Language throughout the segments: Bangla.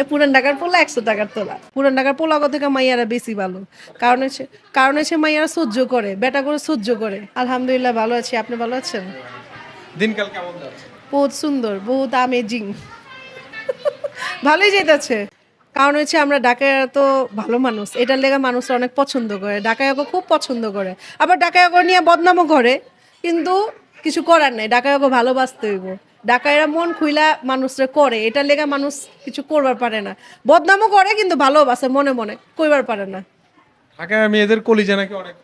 এ পুরান ঢাকার পোলা একশো টাকার তোলা। পুরান ঢাকার পোলা থেকে মাইয়ারা বেশি ভালো। কারণ হচ্ছে কারণ হচ্ছে মাইয়ারা সহ্য করে বেটা করে সহ্য করে। আলহামদুলিল্লাহ ভালো আছি আপনি ভালো আছেন? দিনকাল কেমন যাচ্ছে? বহুত সুন্দর বহুত আমেজিং ভালোই যেতেছে কারণ হচ্ছে আমরা ঢাকায় তো ভালো মানুষ এটার লেগে মানুষ অনেক পছন্দ করে। ঢাকায়কে খুব পছন্দ করে। আবার ঢাকায়কে নিয়ে বদনামও করে কিন্তু কিছু করার নাই। ঢাকায়কে ভালোবাসতে হইব। ঢাকায়রা মন খুইলা মানুষরা করে এটার লেগে মানুষ কিছু করবার পারে না। বদনামও করে কিন্তু ভালোবাসে মনে মনে কইবার পারে না। ঢাকায় মেয়েদের কলিজা নাকি অনেক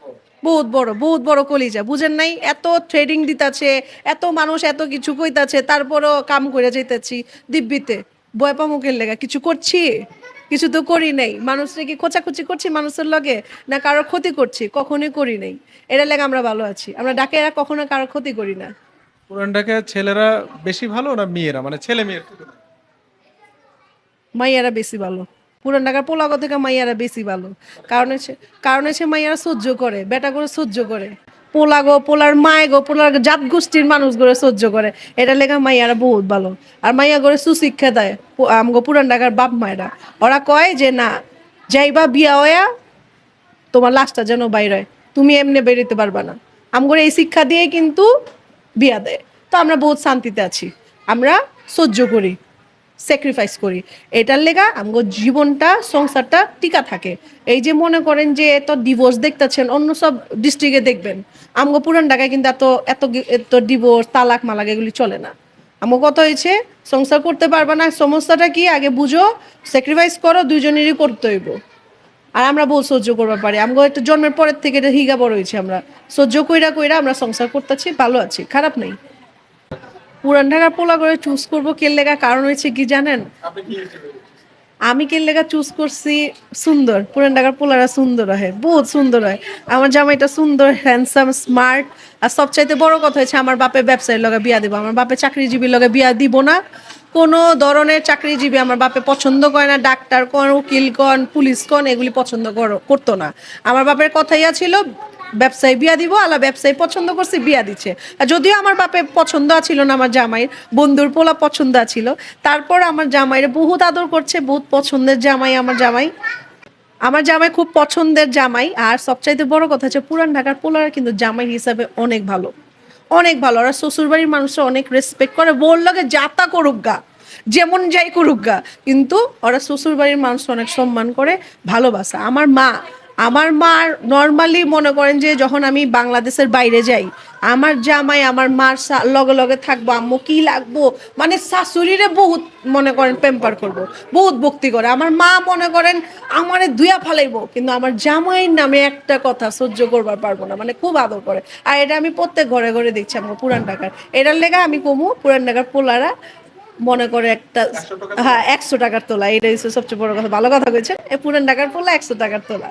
বহুত বড় বহুত বড় কলিজা। বুঝেন নাই এত ট্রেডিং দিতাছে এত মানুষ এত কিছু কইতাছে তারপরও কাম করে যাইতেছি দিব্যিতে। বয়পা মুখের লেগা কিছু করছি? কিছু তো করি নাই। মানুষকে কি খোঁচাখুচি করছি মানুষের লগে না কারোর ক্ষতি করছি? কখনোই করি নাই। এটা লেগে আমরা ভালো আছি। আমরা ডাকে এরা কখনো কারোর ক্ষতি করি না। পুরান ঢাকায় ছেলেরা বেশি ভালো না মেয়েরা? মানে ছেলে মেয়ের? মাইয়ারা বেশি ভালো। পুরান ঢাকার পোলাগো থেকে মাইয়ারা বেশি ভালো। কারণ হচ্ছে কারণ হচ্ছে মাইয়ারা সহ্য করে বেটা করে সহ্য করে। পোলাগো, পোলার মায় গো পোলার জাত গোষ্ঠীর মানুষ করে সহ্য করে। এটা লেখা মাইয়ারা বহুত ভালো। আর মাইয়া করে সুশিক্ষা দেয় আমগো পুরান ঢাকার বাপ মায়েরা। ওরা কয় যে, না, যাইবা বিয়া হয়া তোমার লাশটা যেন বাইর তুমি এমনি বেরোতে পারবা না। আমগো এই শিক্ষা দিয়ে কিন্তু বিয়া দেয় তো আমরা বহুত শান্তিতে আছি। আমরা সহ্য করি স্যাক্রিফাইস করি। এটার লেগা আমগো জীবনটা, সংসারটা টিকা থাকে। এই যে মনে করেন যে এত ডিভোর্স দেখতেছেন, অন্য সব ডিস্ট্রিক্টে দেখবেন। আমগো পুরান ঢাকায় কিন্তু এত এত এত ডিভোর্স তালাক, মালাক এগুলি চলে না। আমার কথা হয়েছে সংসার করতে পারবা না, সমস্যাটা কি? আগে বুঝো স্যাক্রিফাইস করো দুজনেরই করতে হইব। আর আমরা বহু সহ্য করবার পারি। আমগো একটা জন্মের পরের থেকে এটা হিগা বড় হয়েছে আমরা। সহ্য কইরা কইরা আমরা সংসার করতেছি ভালো আছি খারাপ নেই। পুরান ঢাকার পোলা করে চুজ করব কে লেগা কারণ হয়েছে কি জানেন? আমি কে লেগা চুজ করছি সুন্দর। পুরান ঢাকার পোলারা সুন্দর হয় বহুত সুন্দর হয়। আমার জামাইটা সুন্দর হ্যান্ডসাম স্মার্ট আর সবচাইতে বড় কথা হচ্ছে আমার বাপে ব্যবসায়ীর লগে বিয়া দিব। আমার বাপে চাকরিজীবীর লগে বিয়া দিব না। কোনো ধরনের চাকরিজীবী আমার বাপে পছন্দ করে না, ডাক্তার কোন, উকিল কন, পুলিশ কন, এগুলি পছন্দ করো- করতো না। আমার বাপের কথাই ছিল ব্যবসায়ী বিয়া দিব, আলা ব্যবসায়ী পছন্দ করছে, বিয়া দিচ্ছে। যদিও আমার বাপে পছন্দ ছিল না আমার জামাইয়ের, বন্ধুর পোলা পছন্দ ছিল তারপর আমার জামাইয়ের বহুত আদর করছে, বহুত পছন্দের জামাই আমার জামাই। আমার জামাই খুব পছন্দের জামাই, আর সবচাইতে বড় কথা হচ্ছে পুরান ঢাকার পোলারা কিন্তু জামাই হিসাবে অনেক ভালো। অনেক ভালো। ওরা শ্বশুরবাড়ির মানুষরা অনেক রেসপেক্ট করে। বোর লাগে যাতা করুক গা। যেমন যাই করুক গা। কিন্তু ওরা শ্বশুর বাড়ির মানুষ অনেক সম্মান করে, ভালোবাসা। আমার মা আমার মা নর্মালি মনে করেন যে যখন আমি বাংলাদেশের বাইরে যাই আমার জামাই আমার মার লগে লগে থাকব আম্মু কি লাগবো? মানে শাশুড়িরে বহুত মনে করেন পেম্পার করব বহুত ভক্তি করে। আমার মা মনে করেন আমারে দুয়া ফালাইবো কিন্তু আমার জামাইয়ের নামে একটা কথা সহ্য করবার পারব না মানে খুব আদর করে। আর এটা আমি প্রত্যেক ঘরে ঘরে দেখছি আমার পুরান ঢাকার। এটার লেগা আমি কমু পুরান ঢাকার পোলারা মনে করে একটা হ্যাঁ একশো টাকার তোলা হচ্ছে সবচেয়ে বড় কথা। ভালো কথা এ পুরান ঢাকার পোলা একশো টাকার তোলা।